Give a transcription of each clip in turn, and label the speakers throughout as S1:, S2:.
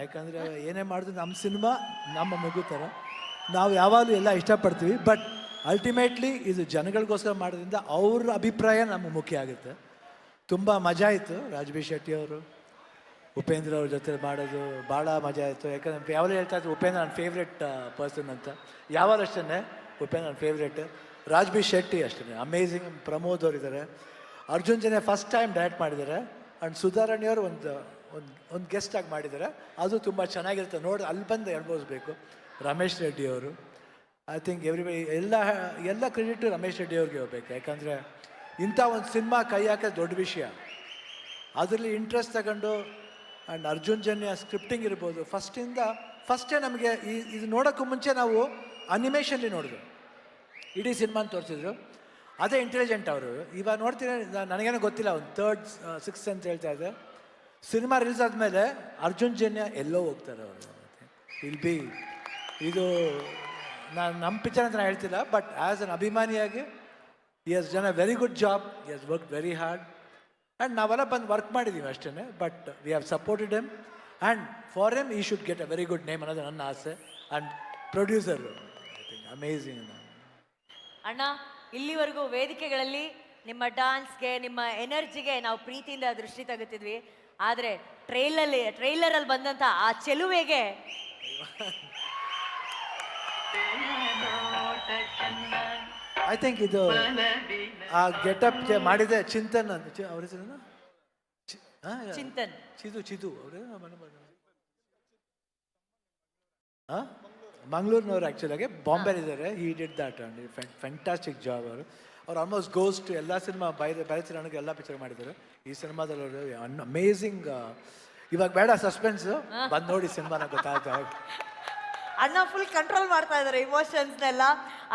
S1: ಯಾಕಂದರೆ ಏನೇ ಮಾಡಿದ್ರು ನಮ್ಮ ಸಿನಿಮಾ, ನಮ್ಮ ಮಗು ಥರ ನಾವು ಯಾವಾಗಲೂ ಎಲ್ಲ ಇಷ್ಟಪಡ್ತೀವಿ ಬಟ್ ಅಲ್ಟಿಮೇಟ್ಲಿ ಇದು ಜನಗಳಿಗೋಸ್ಕರ ಮಾಡೋದ್ರಿಂದ ಅವ್ರ ಅಭಿಪ್ರಾಯ ನಮಗೆ ಮುಖ್ಯ ಆಗುತ್ತೆ. ತುಂಬ ಮಜಾ ಆಯಿತು ರಾಜ್ಬಿ ಶೆಟ್ಟಿ ಅವರು, ಉಪೇಂದ್ರ ಅವ್ರ ಜೊತೆ ಮಾಡೋದು, ಭಾಳ ಮಜಾ ಆಯಿತು. ಯಾಕಂದ್ರೆ ಯಾವಾಗಲೂ ಹೇಳ್ತಾ ಇದ್ರು, ಉಪೇಂದ್ರ ನನ್ನ ಫೇವ್ರೆಟ್ ಪರ್ಸನ್ ಅಂತ. ಯಾವಾಗಲೂ ಅಷ್ಟೇ ಉಪೇಂದ್ರ ನನ್ನ ಫೇವ್ರೆಟ್ ರಾಜ್ಬಿ ಶೆಟ್ಟಿ ಅಷ್ಟೇ ಅಮೇಝಿಂಗ್ ಪ್ರಮೋದ್ ಅವರಿದ್ದಾರೆ. Arjun Janya first time direct ಮಾಡಿದ್ದಾರೆ. ಆ್ಯಂಡ್ ಸುಧಾರಾಣಿಯವರು ಒಂದು ಒಂದು ಒಂದು ಗೆಸ್ಟ್ ಆಗಿ ಮಾಡಿದ್ದಾರೆ ಅದು ತುಂಬ ಚೆನ್ನಾಗಿರುತ್ತೆ. ನೋಡಿ ಅಲ್ಲಿ ಬಂದು ಅನುಭವಿಸ್ಬೇಕು. ರಮೇಶ್ ರೆಡ್ಡಿ ಅವರು. ಐ ಥಿಂಕ್ ಎವ್ರಿ ಎಲ್ಲ ಎಲ್ಲ ಕ್ರೆಡಿಟ್ ರಮೇಶ್ ರೆಡ್ಡಿ ಅವ್ರಿಗೆ ಹೋಗ್ಬೇಕು. ಯಾಕಂದರೆ ಇಂಥ ಒಂದು ಸಿನಿಮಾ ಕೈ ಹಾಕೋದು ದೊಡ್ಡ ವಿಷಯ. ಅದರಲ್ಲಿ ಇಂಟ್ರೆಸ್ಟ್ ತಗೊಂಡು ಆ್ಯಂಡ್ ಅರ್ಜುನ್ ಜನ್ಯ ಸ್ಕ್ರಿಪ್ಟಿಂಗ್ ಇರ್ಬೋದು. ಫಸ್ಟಿಂದ ಫಸ್ಟೇ ನಮಗೆ ಈ, ಇದು ನೋಡೋಕ್ಕೂ ಮುಂಚೆ ನಾವು ಅನಿಮೇಷನ್ಲಿ ನೋಡಿದ್ರು ಇಡೀ ಸಿನಿಮಾನ ತೋರಿಸಿದ್ರು. ಅದೇ ಇಂಟೆಲಿಜೆಂಟ್ ಅವರು. ಇವಾಗ ನೋಡ್ತೀನಿ ನನಗೇನೋ ಗೊತ್ತಿಲ್ಲ, ಒಂದು ತರ್ಡ್ ಸಿಕ್ಸ್ ಅಂತ ಹೇಳ್ತಾ ಇದ್ದೆ ಸಿನಿಮಾ ರಿಲೀಸ್ ಆದಮೇಲೆ ಅರ್ಜುನ್ ಜನ್ಯ ಎಲ್ಲೋ ಹೋಗ್ತಾರೆ ಅವರು. ವಿಲ್ ಬಿ ಇದು ನಾನು ನಮ್ಮ ಪಿಕ್ಚರ್ ಅಂತ ನಾನು ಹೇಳ್ತಿಲ್ಲ but as an ಅಭಿಮಾನಿಯಾಗಿ he has done a very good job he has work very hard and ನಾವೆಲ್ಲ ಬಂದು ವರ್ಕ್ ಮಾಡಿದ್ದೀವಿ ಅಷ್ಟೇ but we have supported him and for him he should get a very good name ಅನ್ನೋದು ನನ್ನ ಆಸೆ. And producer amazing
S2: ಅಣ್ಣ, ಇಲ್ಲಿವರೆಗೂ ವೇದಿಕೆಗಳಲ್ಲಿ ನಿಮ್ಮ ಡಾನ್ಸ್ಗೆ ನಿಮ್ಮ ಎನರ್ಜಿಗೆ ನಾವು ಪ್ರೀತಿಯಿಂದ ದೃಷ್ಟಿ ತೆಗುತ್ತಿದ್ವಿ. ಆದರೆ ಟ್ರೈಲಲ್ಲಿ ಟ್ರೈಲರಲ್ಲಿ ಬಂದಂಥ ಆ ಚೆಲುವೆಗೆ
S1: ಐ ಥಿಂಕ್ ಇದು ಆ ಗೆಟಪ್ ಮಾಡಿದೆ ಚಿಂತನ್ ಅಂತ ಚಿ- ಅವ್ರ ಹೆಸರು ಚಿ- ಆ, ಯಾ-
S2: ಚಿಂತನ್.
S1: ಚಿದು ಚಿದು ಅವರೇ ಮಂಗಳೂರಿನವ್ರು ಆ್ಯಕ್ಚುಲಾಗಿ ಬಾಂಬೆ ಇದ್ದಾರೆ he. Did that and fantastic job ಅವರು. ಅವ್ರು ಆಲ್ಮೋಸ್ಟ್ ಗೋಸ್ಟ್ ಎಲ್ಲ ಸಿನಿಮಾ ಬೈರೆ ನನಗೆ ಎಲ್ಲ ಪಿಕ್ಚರ್ ಮಾಡಿದ್ದಾರೆ. ಈ ಸಿನಿಮಾದಲ್ಲಿ ಅವರು ಅಮೇಝಿಂಗ್ ಇವಾಗ ಬೇಡ ಸಸ್ಪೆನ್ಸ್ ಬಂದು ನೋಡಿ ಸಿನಿಮಾನ ಗೊತ್ತಾಗ್ತಾ
S2: ಅಣ್ಣ ಫುಲ್ ಕಂಟ್ರೋಲ್ ಮಾಡ್ತಾ ಇದ್ದಾರೆ ಇಮೋಷನ್ಸ್ನೆಲ್ಲ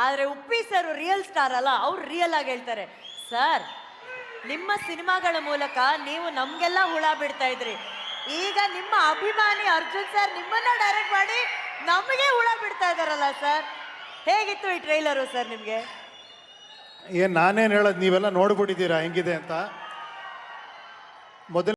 S2: ಆದರೆ ಉಪ್ಪಿ ಸರ್ ರಿಯಲ್ ಸ್ಟಾರ್ ಅಲ್ಲ ಅವ್ರು ರಿಯಲ್ ಆಗಿ ಹೇಳ್ತಾರೆ ಸರ್ ನಿಮ್ಮ ಸಿನಿಮಾಗಳ ಮೂಲಕ ನೀವು ನಮಗೆಲ್ಲ ಹುಳ ಬಿಡ್ತಾ ಇದ್ರಿ. ಈಗ ನಿಮ್ಮ ಅಭಿಮಾನಿ ಅರ್ಜುನ್ ಸರ್ ನಿಮ್ಮನ್ನ ಡೈರೆಕ್ಟ್ ಮಾಡಿ ನಮಗೆ ಹುಳ ಬಿಡ್ತಾ ಇದಾರಲ್ಲ ಸರ್? ಹೇಗಿತ್ತು ಈ ಟ್ರೈಲರು ಸರ್ ನಿಮಗೆ?
S3: ಏನು ನಾನೇನು ಹೇಳೋದು ನೀವೆಲ್ಲ ನೋಡ್ಬಿಟ್ಟಿದ್ದೀರಾ? ಹೆಂಗಿದೆ ಅಂತ? ಮೊದಲ